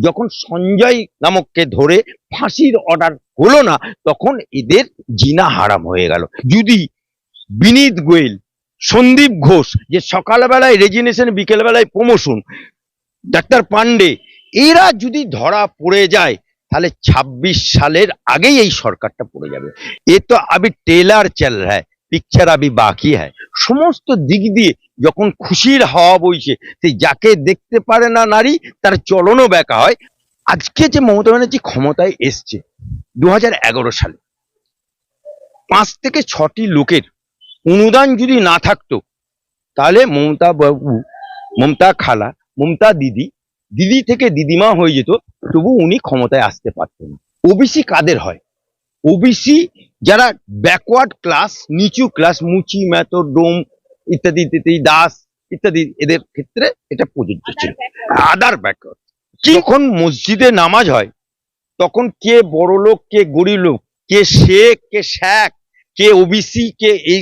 যখন সঞ্জয় নামককে ধরে ফাঁসির অর্ডার হলো না, তখন এদের জিনা হারাম হয়ে গেল। যদি বিনীত গোয়েল, সন্দীপ ঘোষ যে সকালবেলায় রেজিনেশন বিকেলবেলায় প্রমোশন ডাক্তার পান্ডে এরা যদি ধরা পড়ে যায়, তাহলে ২৬ সালের আগেই এই সরকারটা পড়ে যাবে। এ তো আবি টেলার চাল হ্যায় পিকচার আবি বাকি হ্যায়। সমস্ত দিক দিয়ে যখন খুশির হাওয়া বইছে সেই যাকে দেখতে পারে না নারী, তার চলনও ব্যাকা হয়। আজকে যে মমতা ব্যানার্জি ক্ষমতায় এসছে দু হাজার এগারো সালে, পাঁচ থেকে ছটি লোকের অনুদান যদি না থাকতো, তাহলে মমতা বাবু, মমতা খালা, মমতা দিদি দিদি থেকে দিদিমা হয়ে যেত, তবু উনি ক্ষমতায় আসতে পারতেন ওবিসি কাদের হয়? ওবিসি যারা ব্যাকওয়ার্ড ক্লাস নিচু ক্লাস মুচি ম্যাতো ডোম ইত্যাদি ইত্যাদি দাস ইত্যাদি এদের ক্ষেত্রে এটা প্রযোজ্য ছিল। আদার ব্যাকওয়ার্ড যখন মসজিদে নামাজ হয় তখন কে বড় লোক কে গরিব লোক কে শেখ কে শেখ কে ওবিসি কে এই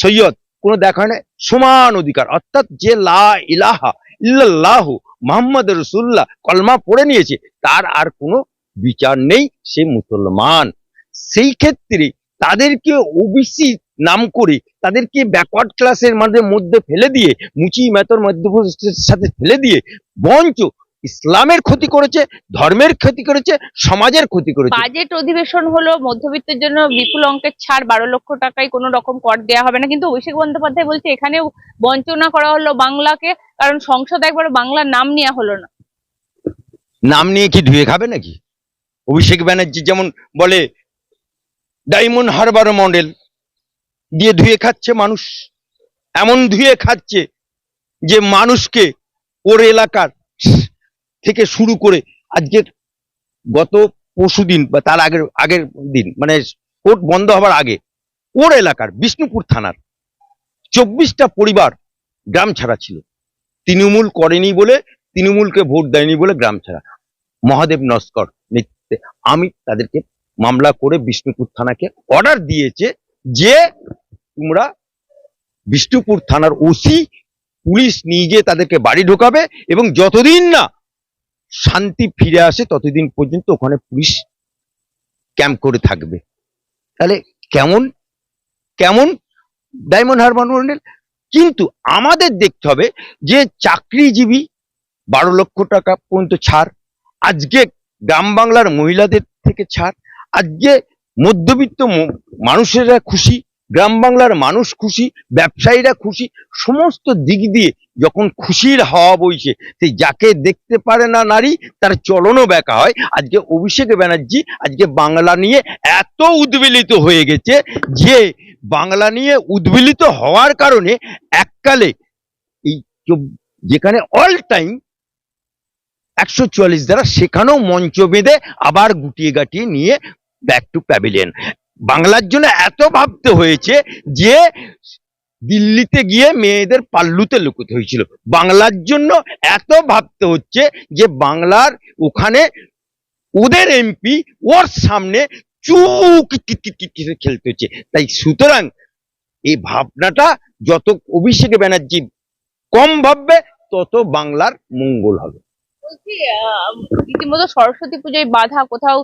সৈয়দ কোনো দেখা হয় না সমান অধিকার। অর্থাৎ যে লা ইলাহা ইল্লাল্লাহ মোহাম্মদ রসুল্লাহ কলমা পড়ে নিয়েছে তার আর কোনো বিচার নেই সে মুসলমান। সেই ক্ষেত্রে তাদেরকে ওবিসি নাম করে তাদেরকে ব্যাকওয়ার্ড ক্লাসের মধ্যে মধ্যে ফেলে দিয়ে মুচি মেতর মধ্যপ্রদেশের সাথে ফেলে দিয়ে বঞ্চ ইসলামের ক্ষতি করেছে ধর্মের ক্ষতি করেছে সমাজের ক্ষতি করেছে। বাজেট অধিবেশন হলো মধ্যবিত্তের জন্য বিপুল অঙ্কের ছাড় বারো লক্ষ টাকায় কোনো রকম কর দেওয়া হবে না। কিন্তু অভিষেক বন্দ্যোপাধ্যায় বলছে এখানেও বঞ্চনা করা হলো বাংলাকে কারণ সংসদ একবার বাংলার নাম নেওয়া হলো না। নাম নিয়ে কি ধুয়ে খাবে নাকি? অভিষেক ব্যানার্জি যেমন বলে ডায়মন্ড হারবার মডেল দিয়ে ধুয়ে খাচ্ছে মানুষ। এমন ধুয়ে খাচ্ছে যে মানুষকে ওর এলাকার থেকে শুরু করে আজকে গত পরশুদিন বা তার আগের আগের দিন মানে কোর্ট বন্ধ হবার আগে ওর এলাকার বিষ্ণুপুর থানার চব্বিশটা পরিবার গ্রাম ছাড়া ছিল। তৃণমূল করেনি বলে, তৃণমূলকে ভোট দেয়নি বলে গ্রাম ছাড়া। মহাদেব নস্কর নেতৃত্বে আমি তাদেরকে মামলা করে বিষ্ণুপুর থানাকে অর্ডার দিয়েছে যে তোমরা বিষ্ণুপুর থানার ওসি, পুলিশ নিয়ে গিয়ে তাদেরকে বাড়ি ঢোকাবে এবং যতদিন না শান্তি ফিরে আসে, ততদিন পর্যন্ত ওখানে পুলিশ ক্যাম্প করে থাকবে। তাহলে কেমন? কেমন? ডায়মন্ড হারবার মডেল। কিন্তু আমাদের দেখতে হবে যে চাকরিজীবী বারো লক্ষ টাকা পর্যন্ত ছাড়, আজকে গ্রাম বাংলার মহিলাদের থেকে ছাড়, আজকে মধ্যবিত্ত মানুষেরা খুশি গ্রাম বাংলার মানুষ খুশি, ব্যবসায়ীরা খুশি, সমস্ত দিক দিয়ে যখন খুশির হাওয়া বইছে সেই যাকে দেখতে পারে না নারী, তার চলনও ব্যাকা হয়। আজকে অভিষেক ব্যানার্জি আজকে বাংলা নিয়ে এত উদ্বেলিত হয়ে গেছে যে বাংলা নিয়ে উদ্বেলিত হওয়ার কারণে এককালে এই যেখানে অল টাইম একশো চুয়াল্লিশ দ্বারা সেখানেও মঞ্চ বেঁধে আবার গুটিয়ে গাটিয়ে নিয়ে ব্যাক টু প্যাভিলিয়ন বাংলার জন্য এত ভাবতে হয়েছে যে দিল্লিতে গিয়ে মেয়েদের পাল্লুতে লুকোতে হয়েছিল। বাংলার জন্য এত ভাবতে হচ্ছে যে বাংলার ওখানে ওদের এমপি ওর সামনে চুপ খেলতে হচ্ছে। তাই সুতরাং এই ভাবনাটা যত অভিষেক ব্যানার্জি কম ভাববে, তত বাংলার মঙ্গল হবে। বলছি সরস্বতী পুজোয় বাধা কোথাও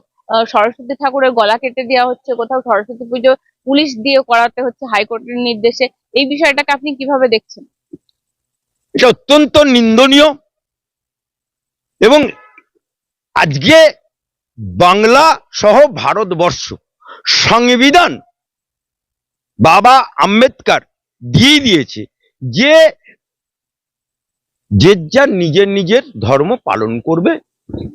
সরস্বতী ঠাকুরের গলা কেটে দেওয়া হচ্ছে, কোথাও সরস্বতী পুজো পুলিশ দিয়ে করাতে হচ্ছে হাইকোর্টের নির্দেশে। এই বিষয়টাকে আপনি কীভাবে দেখছেন? এটা অত্যন্ত নিন্দনীয় এবং আজকে বাংলা সহ ভারতবর্ষ সংবিধান বাবা আম্বেদকর দিয়ে দিয়েছে যে যে যার নিজের নিজের ধর্ম পালন করবে,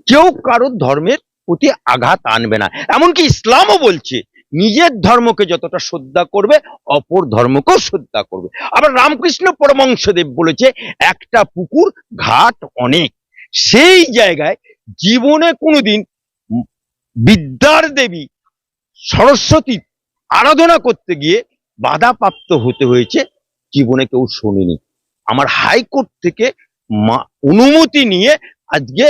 কেউ কারোর ধর্মের প্রতি আঘাত আনবে না। এমনকি ইসলামও বলছে, নিজের ধর্মকে যতটা শ্রদ্ধা করবে, অপর ধর্মকেও শ্রদ্ধা করবে। আবার রামকৃষ্ণ পরমংশদেব বলেছে, একটা পুকুর ঘাট অনেক। সেই জায়গায় জীবনে কোনোদিন বিদ্যার দেবী সরস্বতী আরাধনা করতে গিয়ে বাধাপ্রাপ্ত হতে হয়েছে, জীবনে কেউ শোনেনি। আমার হাইকোর্ট থেকে অনুমতি নিয়ে আজকে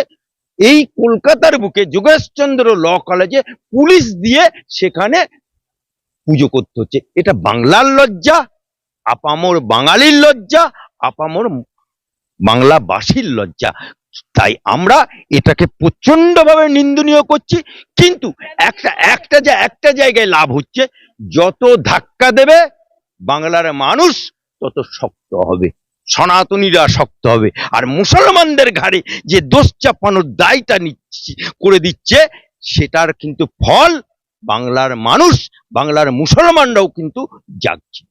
এই কলকাতার বুকে যোগেশচন্দ্র ল কলেজে পুলিশ দিয়ে সেখানে পুজো করতে হচ্ছে। এটা বাংলার লজ্জা, আপামর বাঙালির লজ্জা, আপামর বাংলাবাসীর লজ্জা। তাই আমরা এটাকে প্রচণ্ড ভাবে নিন্দনীয় করছি। কিন্তু একটা একটা যে একটা জায়গায় লাভ হচ্ছে, যত ধাক্কা দেবে বাংলার মানুষ, তত শক্ত হবে। সনাতনীরা শক্ত হবে। আর মুসলমানদের ঘাড়ে যে দোষ চাপানোর দায়টা নিচ্ছে, করে দিচ্ছে, সেটার কিন্তু ফল বাংলার মানুষ, বাংলার মুসলমানরাও কিন্তু জাগছে।